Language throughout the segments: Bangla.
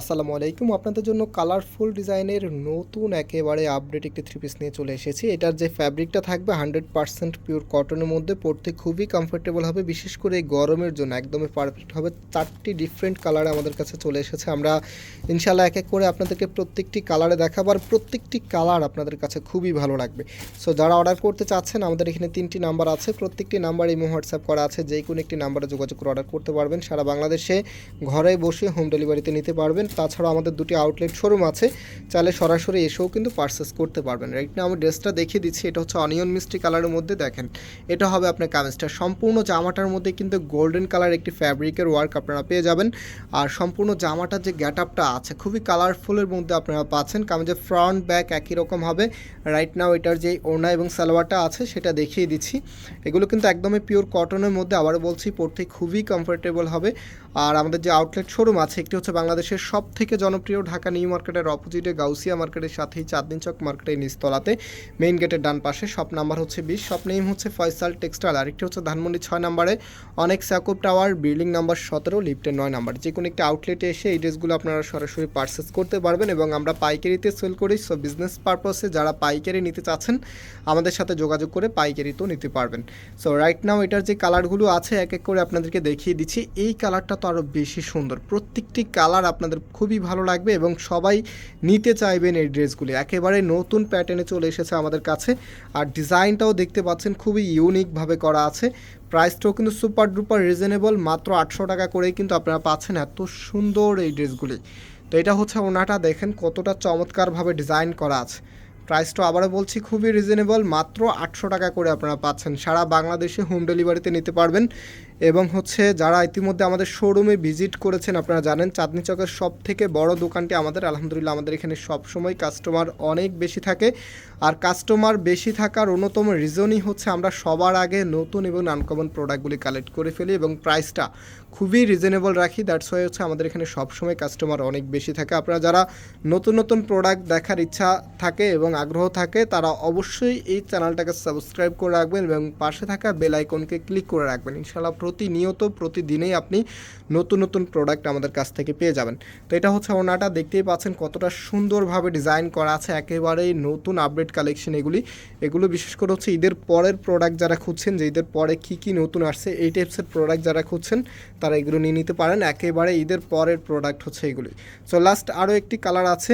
আসসালামু আলাইকুম। আপনাদের জন্য কালারফুল ডিজাইনের নতুন একেবারে আপডেট একটি থ্রি পিস নিয়ে চলে এসেছি। এটার যে ফ্যাব্রিকটা থাকবে হান্ড্রেড পার্সেন্ট পিওর কটনের মধ্যে পড়তে খুবই কমফোর্টেবল হবে, বিশেষ করে এই গরমের জন্য। একদমই পারফেক্ট হবে। চারটি ডিফারেন্ট কালারে আমাদের কাছে চলে এসেছে। আমরা ইনশাল্লাহ এক এক করে আপনাদেরকে প্রত্যেকটি কালারে দেখাবো আর প্রত্যেকটি কালার আপনাদের কাছে খুবই ভালো লাগবে। সো যারা অর্ডার করতে চাচ্ছেন, আমাদের এখানে তিনটি নাম্বার আছে। প্রত্যেকটি নাম্বার ইমো হোয়াটসঅ্যাপ করা আছে। যে কোনো একটি নাম্বারে যোগাযোগ করে অর্ডার করতে পারবেন। সারা বাংলাদেশে ঘরে বসে হোম ডেলিভারিতে নিতে পারবেন। তাছাড়াও আমাদের দুটি আউটলেট শোরুম আছে। চাইলে সরাসরি এসেও কিন্তু পারচেস করতে পারবেন। রাইট না আমি ড্রেসটা দেখিয়ে দিচ্ছি। এটা হচ্ছে অনিয়ন মিষ্টি কালারের মধ্যে দেখেন। এটা হবে আপনার কামিজটা সম্পূর্ণ জামাটার মধ্যে কিন্তু গোল্ডেন কালার একটি ফ্যাব্রিকের ওয়ার্ক আপনারা পেয়ে যাবেন। আর সম্পূর্ণ জামাটার যে গ্যাট আপটা আছে, খুবই কালারফুলের মধ্যে আপনারা পাচ্ছেন। কামিজের ফ্রন্ট ব্যাক একই রকম হবে। রাইট নাও এটার যে ওড়না এবং সালোয়ারটা আছে, সেটা দেখিয়ে দিচ্ছি। এগুলো কিন্তু একদমই পিওর কটনের মধ্যে, আবারও বলছি, পরতে খুবই কমফোর্টেবল হবে। আর আমাদের যে আউটলেট শোরুম আছে, একটি হচ্ছে বাংলাদেশের সব থেকে জনপ্রিয় ঢাকা নিউ মার্কেটের অপোজিটে গাউসিয়া মার্কেটের সাথেই চাঁদনি চক মার্কেটের নিচতলাতে মেইন গেটের ডান পাশে শপ নাম্বার হচ্ছে বিশ, শপ নেম হচ্ছে ফয়সাল টেক্সটাইল, আরেকটি হচ্ছে ধানমন্ডি ছয় নাম্বারে অনেক স্যাকুপ টাওয়ার, বিল্ডিং নাম্বার সতেরো, লিফটের নয় নাম্বার। যে কোনো একটি আউটলেটে এসে এই ড্রেসগুলো আপনারা সরাসরি পারচেস করতে পারবেন এবং আমরা পাইকারিতে সেল করি। সো বিজনেস পারপাসে যারা পাইকারি নিতে চাচ্ছেন, আমাদের সাথে যোগাযোগ করে পাইকারিতেও নিতে পারবেন। সো রাইট নাও এটার যে কালারগুলো আছে, এক এক করে আপনাদেরকে দেখিয়ে দিচ্ছি। এই কালারটা তো আরও বেশি সুন্দর। প্রত্যেকটি কালার আপনাদের খুবই ভালো লাগবে এবং সবাই নিতে চাইবেন এই ড্রেসগুলি। একেবারে নতুন প্যাটার্নে চলে এসেছে আমাদের কাছে। আর ডিজাইনটাও দেখতে পাচ্ছেন, খুবই ইউনিকভাবে করা আছে। প্রাইসটাও কিন্তু সুপার ডুপার রিজনেবল মাত্র আটশো টাকা করেই কিন্তু আপনারা পাচ্ছেন এত সুন্দর এই ড্রেসগুলি। তো এটা হচ্ছে ওনাটা, দেখেন কতটা চমৎকারভাবে ডিজাইন করা আছে। প্রাইসটা আবারও বলছি, খুবই রিজনেবল মাত্র আটশো টাকা করে আপনারা পাচ্ছেন। সারা বাংলাদেশে হোম ডেলিভারিতে নিতে পারবেন। এবং হচ্ছে যারা ইতিমধ্যে আমাদের শোরুমে ভিজিট করেছেন, আপনারা জানেন চাঁদনি চকের সব থেকে বড় দোকানটি আমাদের, আলহামদুলিল্লাহ আমাদের এখানে সব সময় কাস্টমার অনেক বেশি থাকে। আর কাস্টমার বেশি থাকার অন্যতম রিজনই হচ্ছে আমরা সবার আগে নতুন এবং আনকমন প্রোডাক্টগুলি কালেক্ট করে ফেলি এবং প্রাইসটা খুবই রিজনেবল রাখি। দ্যাটস ওয়াই হচ্ছে আমাদের এখানে সবসময় কাস্টমার অনেক বেশি থাকে। আপনারা যারা নতুন নতুন প্রোডাক্ট দেখার ইচ্ছা থাকে এবং আগ্রহ থাকে, তারা অবশ্যই এই চ্যানেলটাকে সাবস্ক্রাইব করে রাখবেন এবং পাশে থাকা বেল আইকনকে ক্লিক করে রাখবেন। ইনশাল্লাহ প্রতিনিয়ত প্রতিদিনেই আপনি নতুন নতুন প্রোডাক্ট আমাদের কাছ থেকে পেয়ে যাবেন। তো এটা হচ্ছে ওনাটা দেখতেই পাচ্ছেন কতটা সুন্দরভাবে ডিজাইন করা আছে, একেবারেই নতুন আপডেট কালেকশন এগুলি। এগুলো বিশেষ করে হচ্ছে ঈদের পরের প্রোডাক্ট যারা খুঁজছেন, যে ঈদের পরে কী কী নতুন আসছে, এই টাইপসের প্রোডাক্ট যারা খুঁজছেন, তারা এগুলো নিয়ে নিতে পারেন। একেবারে ঈদের পরের প্রোডাক্ট হচ্ছে এগুলি। সো লাস্ট আরও একটি কালার আছে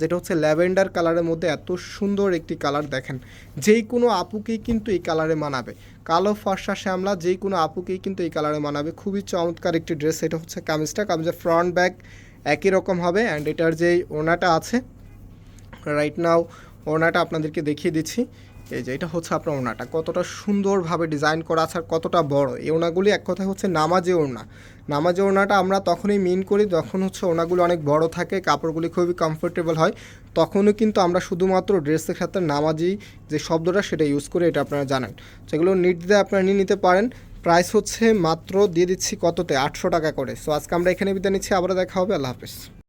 যেটা হচ্ছে ল্যাভেন্ডার কালারের মধ্যে এত সুন্দর একটি কালার দেখেন। যেই কোনো আপুকেই কিন্তু এই কালারে মানাবে। কালো ফর্সা শ্যামলা যেই কোনো আপুকেই কিন্তু এই কালারে মানাবে। খুবই চমৎকার একটি ড্রেস, এটা হচ্ছে কামিজটা। কামিজের ফ্রন্ট ব্যাক একই রকম হবে অ্যান্ড এটার যেই ওনাটা আছে রাইট নাও ওনাটা আপনাদেরকে দেখিয়ে দিচ্ছি। এই যে, এটা হচ্ছে আপনার ওড়নাটা। কতটা সুন্দরভাবে ডিজাইন করা আছে আর কতটা বড়। এই ওড়নাগুলি এক কথা হচ্ছে নামাজে ওড়না। নামাজে ওড়নাটা আমরা তখনই মিন করি যখন হচ্ছে ওড়নাগুলো অনেক বড় থাকে, কাপড়গুলি খুবই কমফোর্টেবল হয়। তখনও কিন্তু আমরা শুধুমাত্র ড্রেসের সাথে নামাজি যে শব্দটা সেটা ইউজ করে এটা আপনারা জানেন। সেগুলো নির্দ্বিধায় আপনারা নিয়ে নিতে পারেন। প্রাইস হচ্ছে মাত্র দিয়ে দিচ্ছি কততে? আটশো টাকা করে। সো আজকে আমরা এখানে বিদায় নিচ্ছি। আবারও দেখা হবে। আল্লাহ হাফেজ।